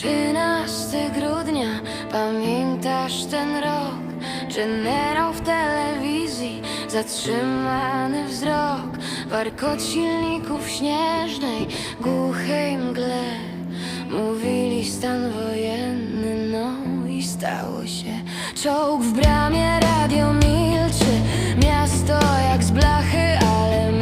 14 grudnia, pamiętasz ten rok? Generał w telewizji, zatrzymany wzrok, warkot silników śnieżnej, głuchej mgle. Mówili stan wojenny, no i stało się. Czołg w bramie, radio milczy, miasto jak z blachy, ale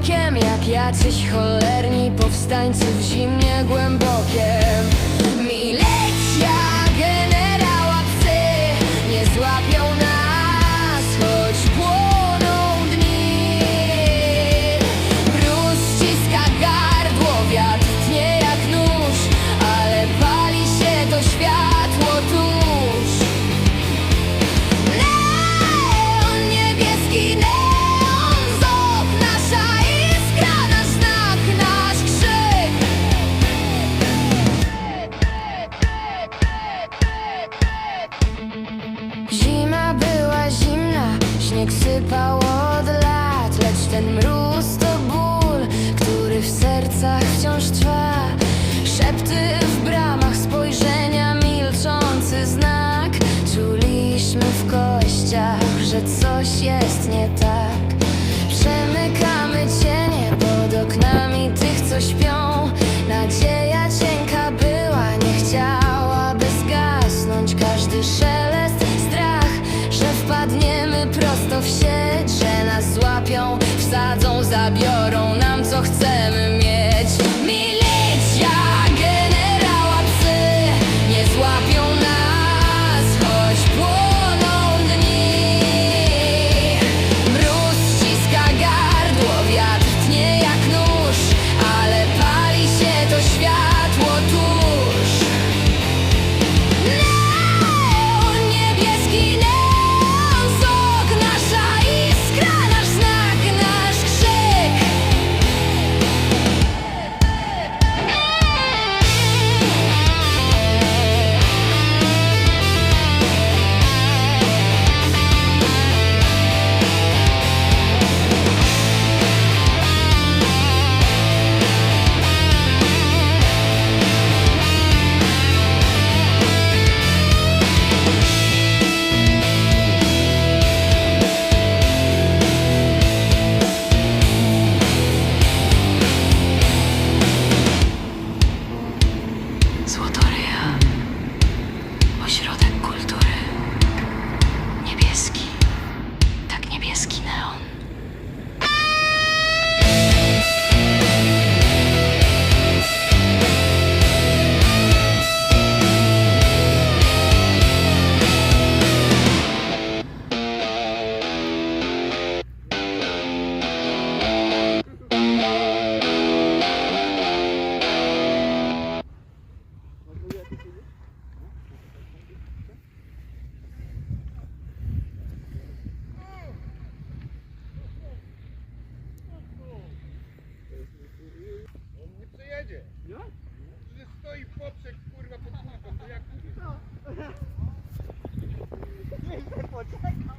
za krokiem, jak jacyś cholerni powstańcy w zimnie głębokiem. Milicja Zima była zimna, śnieg sypał od lat Lecz ten mróz to ból, który w sercach wciąż trwa. Szepty w bramach, spojrzenia, milczący znak. Czuliśmy w kościach, że coś jest nie tak grab 我在考。